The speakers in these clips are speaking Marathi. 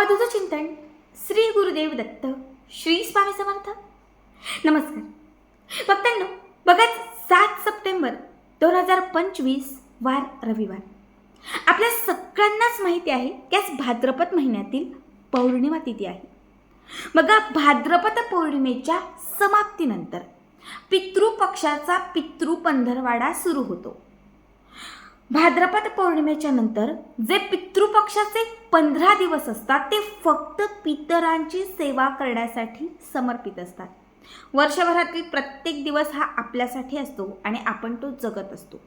अवधूत चिंतन श्री गुरुदेव दत्त श्री स्वामी समर्थ. नमस्कार. भक्तांनो बघाच सात सप्टेंबर दोन हजार पंचवीस वार रविवार. आपल्या सगळ्यांनाच माहिती आहे की आज भाद्रपद महिन्यातील पौर्णिमा तिथी आहे. बघा भाद्रपद पौर्णिमेच्या समाप्तीनंतर पितृपक्षाचा पितृ पंधरवाडा सुरू होतो. भाद्रपद पौर्णिमेच्या नंतर जे पितृपक्षाचे पंधरा दिवस असतात ते फक्त पितरांची सेवा करण्यासाठी समर्पित असतात. वर्षभरातील प्रत्येक दिवस हा आपल्यासाठी असतो आणि आपण तो जगत असतो.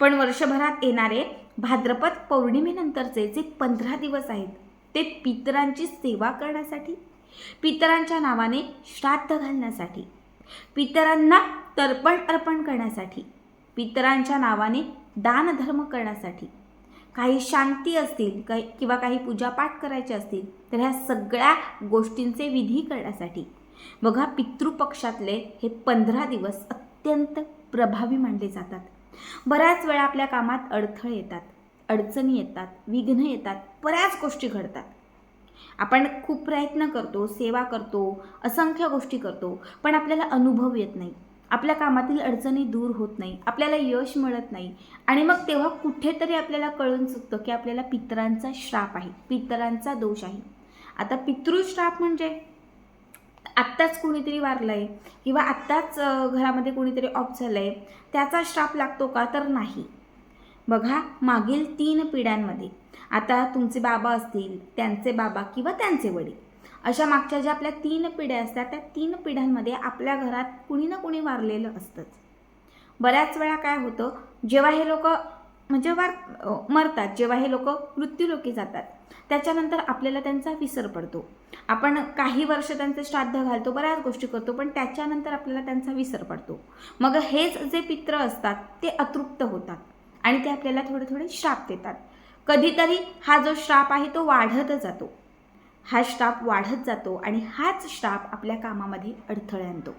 पण वर्षभरात येणारे भाद्रपद पौर्णिमेनंतरचे जे पंधरा दिवस आहेत ते पितरांची सेवा करण्यासाठी पितरांच्या नावाने श्राद्ध घालण्यासाठी पितरांना तर्पण अर्पण करण्यासाठी पितरांच्या नावाने दानधर्म करण्यासाठी. काही शांती असतील काही किंवा काही पूजापाठ करायचे असतील तर ह्या सगळ्या गोष्टींचे विधी करण्यासाठी. बघा पितृपक्षातले हे पंधरा दिवस अत्यंत प्रभावी मानले जातात. बऱ्याच वेळा आपल्या कामात अडथळे येतात अडचणी येतात विघ्न येतात बऱ्याच गोष्टी घडतात. आपण खूप प्रयत्न करतो सेवा करतो असंख्य गोष्टी करतो पण आपल्याला अनुभव येत नाही. आपल्या कामातील अडचणी दूर होत नाही आपल्याला यश मिळत नाही. आणि मग तेव्हा कुठेतरी आपल्याला कळून चुकतं की आपल्याला पितरांचा श्राप आहे पितरांचा दोष आहे. आता पितृश्राप म्हणजे आत्ताच कोणीतरी वारलं आहे किंवा आत्ताच घरामध्ये कोणीतरी ऑफ झालं आहे त्याचा श्राप लागतो का? तर नाही. बघा मागील तीन पिढ्यांमध्ये. आता तुमचे बाबा असतील त्यांचे बाबा किंवा त्यांचे वडील. अशा मागच्या ज्या आपल्या तीन पिढ्या असतात त्या तीन पिढ्यांमध्ये आपल्या घरात कुणी ना कुणी वारलेलं असतंच. बऱ्याच वेळा काय होतं जेव्हा हे लोक म्हणजे वार मरतात जेव्हा हे लोक मृत्यूलोकी जातात त्याच्यानंतर आपल्याला त्यांचा विसर पडतो. आपण काही वर्ष त्यांचे श्राद्ध घालतो बऱ्याच गोष्टी करतो पण त्याच्यानंतर आपल्याला त्यांचा विसर पडतो. मग हेच जे पित्र असतात ते अतृप्त होतात आणि ते आपल्याला थोडे थोडे श्राप देतात. कधीतरी हा जो श्राप आहे तो वाढत जातो. हा श्राप वाढत जातो आणि हाच श्राप आपल्या कामामध्ये अडथळे आणतो.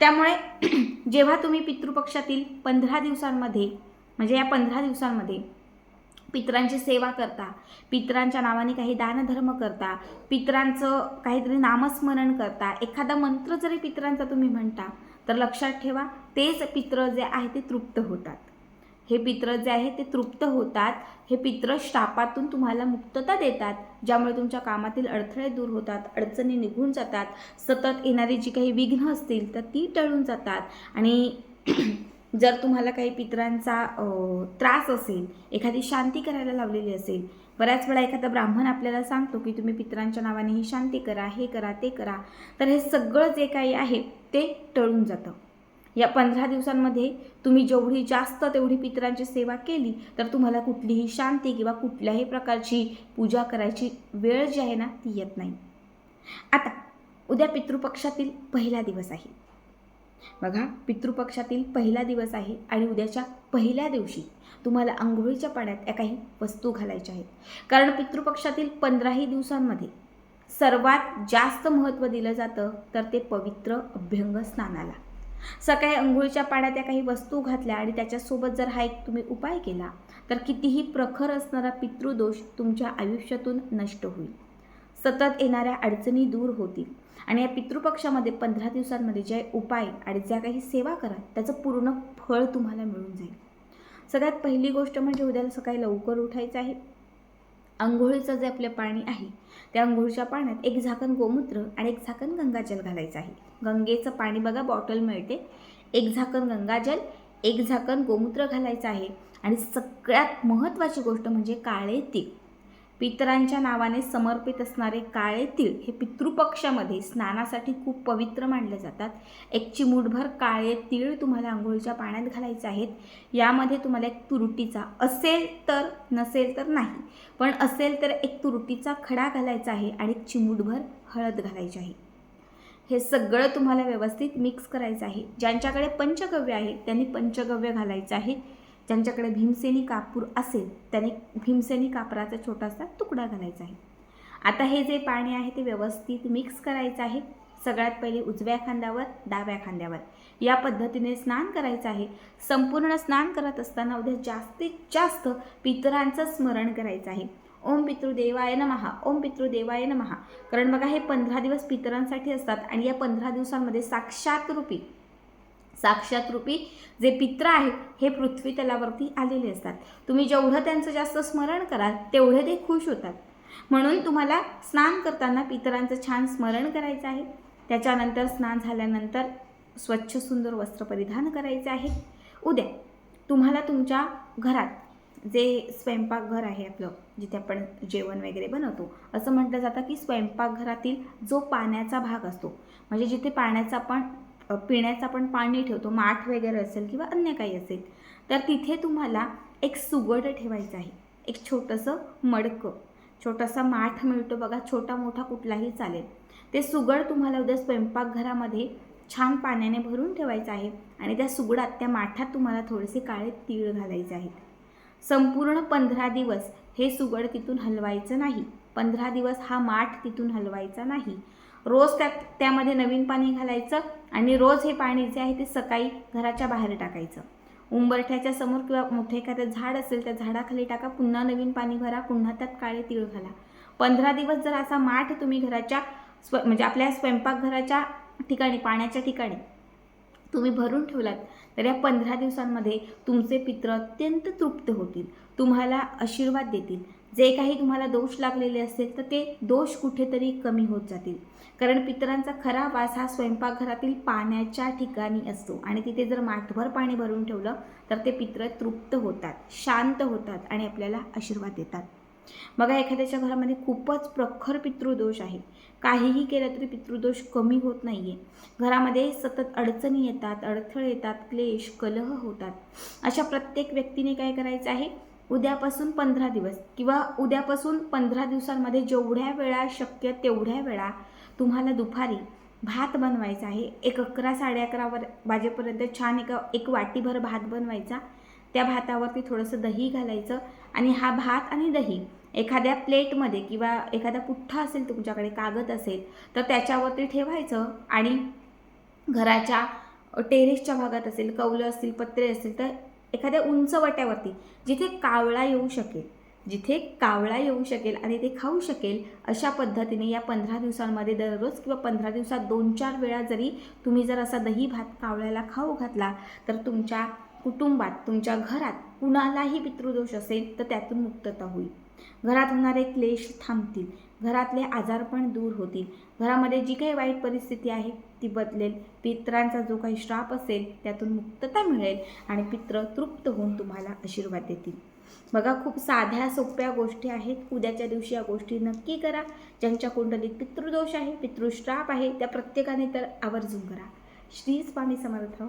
त्यामुळे जेव्हा तुम्ही पितृपक्षातील पंधरा दिवसांमध्ये म्हणजे या पंधरा दिवसांमध्ये पितरांची सेवा करता पितरांच्या नावाने काही दानधर्म करता पितरांचं काहीतरी नामस्मरण करता एखादा मंत्र जरी पितरांचा तुम्ही म्हणता तर लक्षात ठेवा तेच पित्र जे आहे ते तृप्त होतात. हे पित्र जे आहे ते तृप्त होतात. हे पित्र श्रापातून तुम्हाला मुक्तता देतात. ज्यामुळे तुमच्या कामातील अडथळे दूर होतात अडचणी निघून जातात. सतत येणारी जी काही विघ्न असतील तर ती टळून जातात. आणि जर तुम्हाला काही पितरांचा त्रास असेल एखादी शांती करायला लावलेली असेल बऱ्याच वेळा एखादा ब्राह्मण आपल्याला सांगतो की तुम्ही पित्रांच्या नावाने ही शांती करा हे करा ते करा. तर हे सगळं जे काही आहे ते टळून जातं. या पंधरा दिवसांमध्ये तुम्ही जेवढी जास्त तेवढी पितरांची सेवा केली तर तुम्हाला कुठलीही शांती किंवा कुठल्याही प्रकारची पूजा करायची वेळ जी आहे ना ती येत नाही. आता उद्या पितृपक्षातील पहिला दिवस आहे. बघा पितृपक्षातील पहिला दिवस आहे आणि उद्याच्या पहिल्या दिवशी तुम्हाला आंघोळीच्या पाण्यात या काही वस्तू घालायच्या आहेत. कारण पितृपक्षातील पंधराही दिवसांमध्ये सर्वात जास्त महत्त्व दिलं जातं तर ते पवित्र अभ्यंग स्नानाला सकाळी अंघोळीच्या पाण्यात त्या काही वस्तू घातल्या आणि त्याच्यासोबत जर हा एक तुम्ही उपाय केला तर कितीही प्रखर असणारा पितृदोष तुमच्या आयुष्यातून नष्ट होईल. सतत येणाऱ्या अडचणी दूर होतील. आणि या पितृपक्षामध्ये पंधरा दिवसांमध्ये जे उपाय आणि ज्या काही सेवा करा त्याचं पूर्ण फळ तुम्हाला मिळून जाईल. सगळ्यात पहिली गोष्ट म्हणजे उद्याला सकाळी लवकर उठायचं आहे. आंघोळीचं जे आपलं पाणी आहे त्या आंघोळीच्या पाण्यात एक झाकण गोमूत्र आणि एक झाकण गंगाजल घालायचं आहे. गंगेचं पाणी बघा बॉटल मिळते. एक झाकण गंगाजल एक झाकण गोमूत्र घालायचं आहे. आणि सगळ्यात महत्त्वाची गोष्ट म्हणजे काळे तीळ. पितरांच्या नावाने समर्पित असणारे काळे तीळ हे पितृपक्षामध्ये स्नानासाठी खूप पवित्र मानले जातात. एक चिमूटभर काळे तीळ तुम्हाला आंघोळीच्या पाण्यात घालायचे आहेत. यामध्ये तुम्हाला एक तुरुटीचा असेल तर नसेल तर नाही पण असेल तर एक तुरुटीचा खडा घालायचा आहे आणि चिमूटभर हळद घालायची आहे. हे सगळं तुम्हाला व्यवस्थित मिक्स करायचं आहे. ज्यांच्याकडे पंचगव्य आहे त्यांनी पंचगव्य घालायचं आहे. ज्यांच्याकडे भीमसेनी कापूर असेल त्याने भीमसेनी कापराचा छोटासा तुकडा घालायचा आहे. आता हे जे पाणी आहे ते व्यवस्थित मिक्स करायचं आहे. सगळ्यात पहिले उजव्या खांद्यावर डाव्या खांद्यावर. या पद्धतीने स्नान करायचं आहे. संपूर्ण स्नान करत असताना उद्या जास्तीत जास्त पितरांचं स्मरण करायचं आहे. ओम पितृदेवाय नमहा ओम पितृदेवाय नमहा कारण बघा हे पंधरा दिवस पितरांसाठी असतात आणि या पंधरा दिवसांमध्ये साक्षात रूपी साक्षात रूपी जे पित्र आहेत हे पृथ्वी तलावरती आलेले असतात. तुम्ही जेवढं त्यांचं जास्त स्मरण कराल तेवढे ते खुश होतात. म्हणून तुम्हाला स्नान करताना पितरांचं छान स्मरण करायचं आहे. त्याच्यानंतर स्नान झाल्यानंतर स्वच्छ सुंदर वस्त्र परिधान करायचे आहे. उद्या तुम्हाला तुमच्या घरात जे स्वयंपाकघर आहे आपलं जिथे आपण जेवण वगैरे बनवतो असं म्हटलं जातं की स्वयंपाकघरातील जो पाण्याचा भाग असतो म्हणजे जिथे पाण्याचा आपण पिण्याचं आपण पाणी ठेवतो माठ वगैरे असेल किंवा अन्य काही असेल तर तिथे तुम्हाला एक सुगड ठेवायचं आहे. एक छोटंसं मडकं. छोटासा माठ मिळतो बघा छोटा मोठा कुठलाही चालेल. ते सुगड तुम्हाला उद्या स्वयंपाकघरामध्ये छान पाण्याने भरून ठेवायचं आहे आणि त्या सुगडात त्या माठात तुम्हाला थोडेसे काळे तीळ घालायचे आहेत. संपूर्ण पंधरा दिवस हे सुगड तिथून हलवायचं नाही. पंधरा दिवस हा माठ तिथून हलवायचा नाही. रोज त्यात त्यामध्ये नवीन पाणी घालायचं आणि रोज हे पाणी जे आहे ते सकाळी घराच्या बाहेर टाकायचं. उंबरठ्याच्या समोर किंवा मोठं एखादं झाड असेल त्या झाडाखाली टाका पुन्हा नवीन पाणी भरा पुन्हा त्यात काळे तीळ घाला. पंधरा दिवस जर असा माठ तुम्ही घराच्या स्व म्हणजे आपल्या स्वयंपाकघराच्या ठिकाणी पाण्याच्या ठिकाणी तुम्ही भरून ठेवलात तर या पंधरा दिवसांमध्ये तुमचे पित्र अत्यंत तृप्त होतील. तुम्हाला आशीर्वाद देतील. जे काही तुम्हाला दोष लागलेले असतील तर ते दोष कुठेतरी कमी होत जातील. कारण पितरांचा खरा वास हा स्वयंपाकघरातील पाण्याच्या ठिकाणी असतो आणि तिथे जर माठभर पाणी भरून ठेवलं तर ते पित्र तृप्त होतात शांत होतात आणि आपल्याला आशीर्वाद देतात. बघा एखाद्याच्या घरामध्ये खूपच प्रखर पितृदोष आहे. काहीही केलं तरी पितृदोष कमी होत नाही आहे घरामध्ये सतत अडचणी येतात अडथळे येतात क्लेश कलह होतात. अशा प्रत्येक व्यक्तीने काय करायचं आहे? उद्यापासून पंधरा दिवस किंवा उद्यापासून पंधरा दिवसांमध्ये जेवढ्या वेळा शक्य तेवढ्या वेळा तुम्हाला दुपारी भात बनवायचा आहे. एक अकरा साडे अकरावर वाजेपर्यंत छान एक एक वाटीभर भात बनवायचा. त्या भातावरती थोडंसं दही घालायचं आणि हा भात आणि दही एखाद्या प्लेटमध्ये किंवा एखादा पुठ्ठा असेल तुमच्याकडे कागद असेल तर त्याच्यावरती ठेवायचं आणि घराच्या टेरेसच्या भागात असेल कौलं असतील पत्रे असतील तर एखाद्या उंच वट्यावरती जिथे कावळा येऊ शकेल जिथे कावळा येऊ शकेल आणि ते खाऊ शकेल अशा पद्धतीने या पंधरा दिवसांमध्ये दररोज किंवा पंधरा दिवसात दोन चार वेळा जरी तुम्ही जर असा दही भात कावळ्याला खाऊ घातला तर तुमच्या कुटुंबात तुमच्या घरात कुणालाही पितृदोष असेल तर त्यातून मुक्तता होईल. घरात होणारे क्लेश थांबतील. घरातले आजारपण दूर होतील. घरामध्ये जी काही वाईट परिस्थिती आहे ती बदलेल. पित्रांचा जो काही श्राप असेल त्यातून मुक्तता मिळेल आणि पित्र तृप्त होऊन तुम्हाला आशीर्वाद देतील. बघा खूप साध्या सोप्या गोष्टी आहेत. उद्याच्या दिवशी या गोष्टी नक्की करा. ज्यांच्या कुंडलीत पितृदोष आहे पितृश्राप आहे त्या प्रत्येकाने तर आवर्जून करा. श्री स्वामी समर्थ.